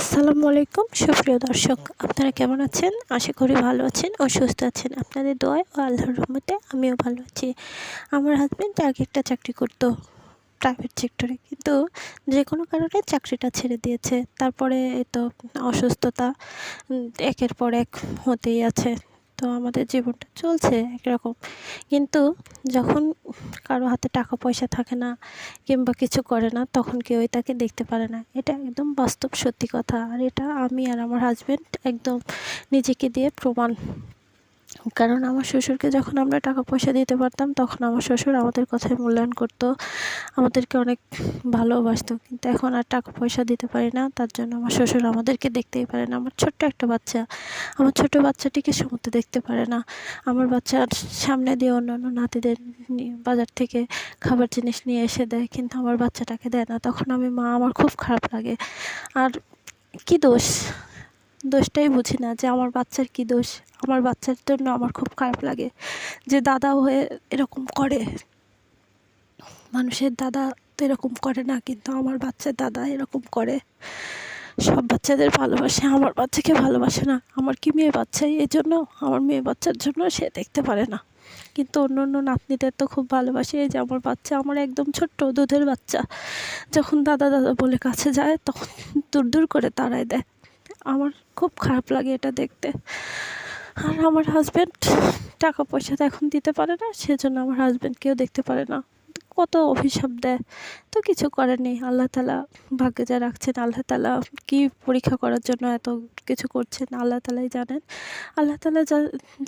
আসসালামু আলাইকুম, সুপ্রিয় দর্শক। আপনারা কেমন আছেন? আশা করি ভালো আছেন ও সুস্থ আছেন। আপনাদের দোয়ায় ও আল্লাহর রহমতে আমিও ভালো আছি। আমার হাজব্যান্ড আগে একটা চাকরি করতো প্রাইভেট সেক্টরে কিন্তু যে কোনো কারণে চাকরিটা ছেড়ে দিয়েছে। তারপরে তো অসুস্থতা একের পর এক হতেই আছে। তো আমাদের জীবনটা চলছে একরকম। কিন্তু যখন কারও হাতে টাকা পয়সা থাকে না কিংবা কিছু করে না, তখন কেউই তাকে দেখতে পারে না। এটা একদম বাস্তব সত্যি কথা। আর এটা আমি আর আমার হাজব্যান্ড একদম নিজেকে দিয়ে প্রমাণ কারণ আমার শ্বশুরকে যখন আমরা টাকা পয়সা দিতে পারতাম, তখন আমার শ্বশুর আমাদের কথায় মূল্যায়ন করতো, আমাদেরকে অনেক ভালোবাসতো। কিন্তু এখন আর টাকা পয়সা দিতে পারি না, তার জন্য আমার শ্বশুর আমাদেরকে দেখতেই পারে না। আমার ছোট্ট একটা বাচ্চা, আমার ছোট বাচ্চাটিকে সমুদ্রে দেখতে পারে না। আমার বাচ্চার সামনে দিয়ে অন্য অন্য নাতিদের বাজার থেকে খাবার জিনিস নিয়ে এসে দেয়, কিন্তু আমার বাচ্চাটাকে দেয় না। তখন আমি, মা, আমার খুব খারাপ লাগে। আর কী দোষ? দোষটাই বুঝি না যে আমার বাচ্চার কী দোষ? আমার বাচ্চার জন্য আমার খুব খারাপ লাগে যে দাদা হয়ে এরকম করে। মানুষের দাদা তো এরকম করে না, কিন্তু আমার বাচ্চার দাদা এরকম করে। সব বাচ্চাদের ভালোবাসে, আমার বাচ্চাকে ভালোবাসে না। আমার কি মেয়ে বাচ্চা? এই জন্য আমার মেয়ে বাচ্চার জন্য সে দেখতে পারে না। কিন্তু অন্য অন্য নাতনিদের তো খুব ভালোবাসে এই যে আমার বাচ্চা আমার একদম ছোট্ট দুধের বাচ্চা। যখন দাদা দাদা বলে কাছে যায়, তখন দূর দূর করে তাড়ায় দেয়। আমার খুব খারাপ লাগে এটা দেখতে। আর আমার হাজব্যান্ড টাকা পয়সা তো এখন দিতে পারে না, সেজন্য আমার হাজব্যান্ড কেউ দেখতে পারে না। কত অভিশাপ দেয়। তো কিছু করার নেই। আল্লাহ তালা ভাগ্যে যা রাখছেন, আল্লাহ তালা কী পরীক্ষা করার জন্য এত কিছু করছেন, আল্লাহ তালাই জানেন। আল্লাহ তালা যা,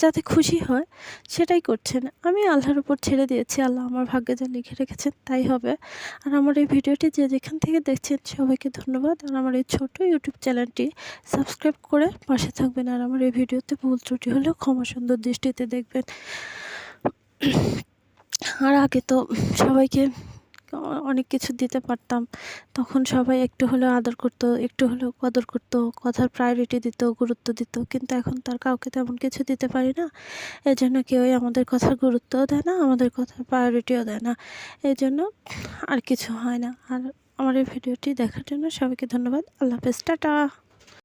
যাতে খুশি হয় সেটাই করছেন। আমি আল্লাহর উপর ছেড়ে দিয়েছি। আল্লাহ আমার ভাগ্যে যা লিখে রেখেছেন তাই হবে। আর আমার এই ভিডিওটি যে যেখান থেকে দেখছেন, সবাইকে ধন্যবাদ। আর আমার এই ছোট ইউটিউব চ্যানেলটি সাবস্ক্রাইব করে পাশে থাকবেন। আর আমার এই ভিডিওতে ভুল ত্রুটি হলেও ক্ষমা সুন্দর দৃষ্টিতে দেখবেন। আর আগে তো সবাইকে অনেক কিছু দিতে পারতাম। তখন সবাই একটু হলেও আদর করতো, একটু হলেও কদর করতো, কথার প্রায়োরিটি দিত, গুরুত্ব দিত। কিন্তু এখন তার কাউকে তেমন কিছু দিতে পারি না। এই জন্য কেউই আমাদের কথার গুরুত্বও দেয় না, আমাদের কথার প্রায়োরিটিও দেয় না। এই জন্য আর কিছু হয় না। আর আমার এই ভিডিওটি দেখার জন্য সবাইকে ধন্যবাদ। আল্লাহ হাফেজ। টাটা।